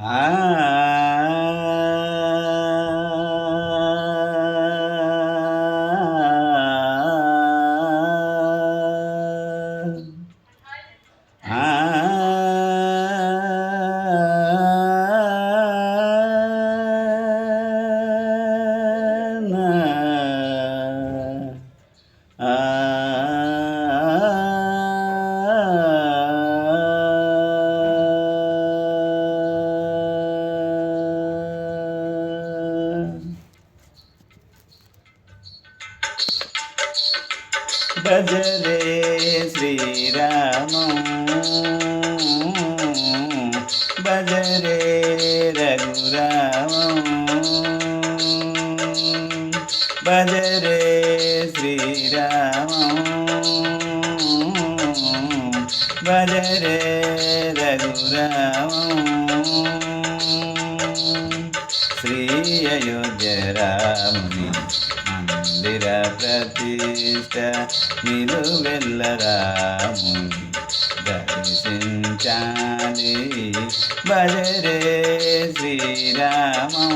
ആ ആ భజరే శ్రీరామ భజరే రఘురామ భజరే శ్రీరామ భజరే రఘురామ శ్రీ అయోధ్య రాముని మందిర ప్రతిష్ట వెళ్ళరాము దర్శించాలి భజరే శ్రీరాము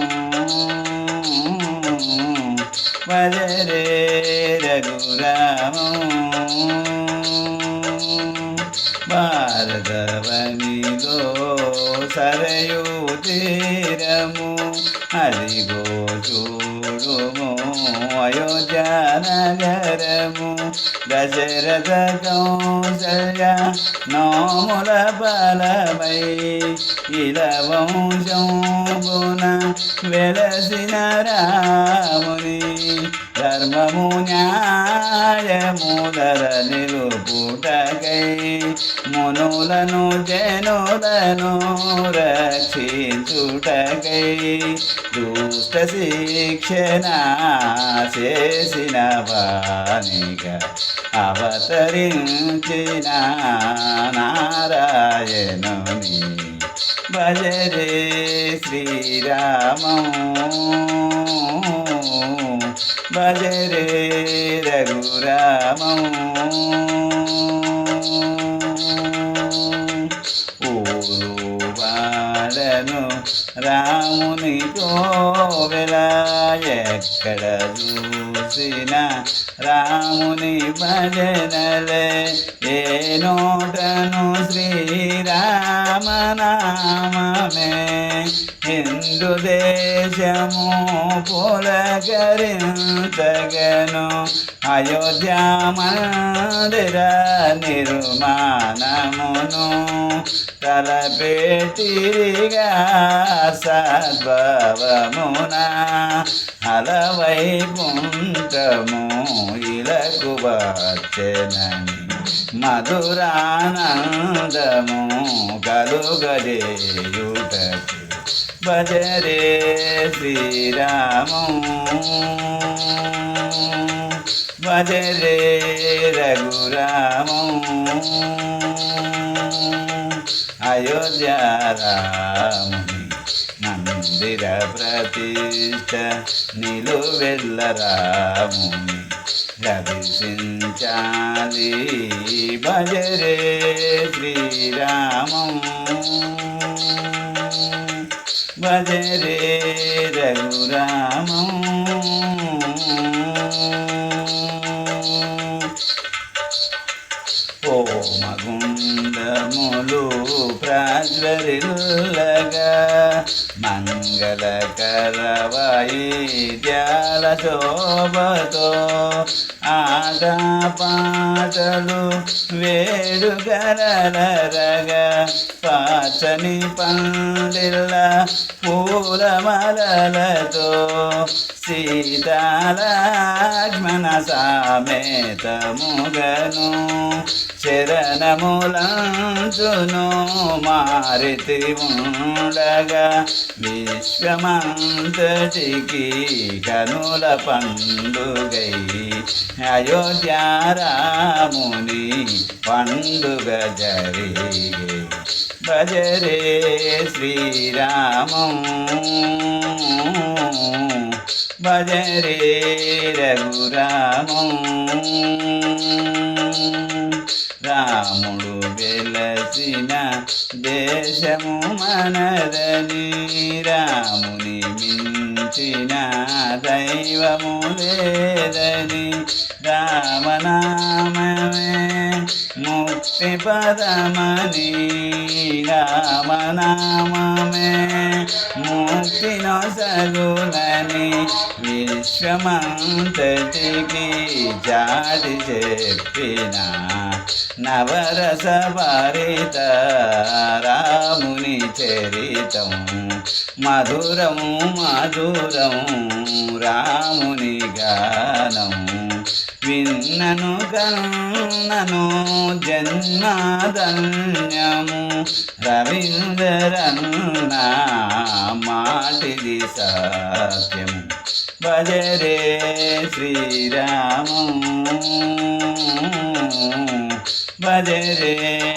భజరే రఘురాము భారతవనిలో సరయు తీరము అదిగో చూ అయోధ్య దశరథ కౌశల్య నోముల బలమై ఇల వంశంబున వెలసిన రాముని ధర్మము న్యాయముదర నిలుపుటకై మునులను జనులను రక్షించుటకై దుష్ట శిక్షణ చేసిన వాణిగా అవతరించిన నారాయణుని. భజరే శ్రీరామం భజరే రఘురామం. ఊరు వాడను రాముని కోవెల ఎక్కడ చూసిన రాముని భజనలే ఏ నోటను శ్రీరామనామే హిందూ దేశము పులకరించగను. అయోధ్య మందిర నిర్మాణమును తలపెట్టిరిగా సద్భవమున అలవై పుంటము ఇలకు వచ్చనని మధురానందము కలుగజేయుటకు. భజరే శ్రీరాము. భజరే రఘురాము. అయోధ్య రాముని మందిర ప్రతిష్ట నిలువెల్ల రాముని దర్శించాలి. భజరే శ్రీరామం. భజరే రఘురామం. హోమగుండములు మంగళకరవై మంగళకరవైద్యాల శోభతో ఆట పాటలు వేడుగరలరగా పచ్చని పందిళ్ళ పూలమలలతో సీతాలక్ష్మణ సామేతముగను శరణములంచును మారితి ఉండగా విశ్వమంతటికి కనుల పండుగై అయోధ్యారాముని పండుగ జరిగే భజరే శ్రీరామం. భజరే రఘురామం. రాముడు వెలసిన దేశము మనదని రాముని దాచిన దైవము లేదని రామనామే ముక్తి పదమని రామనామే ముక్తి నొసగునని విశ్వమంతటికి జాడి చెప్పిన నవరస భరిత చరితం. మధురము మధురం రాముని గానం. విన్నను కన్నను జన్మధన్యము రవీంద్రన్న మాటిది సత్యము. భజరే శ్రీరాము. భజరే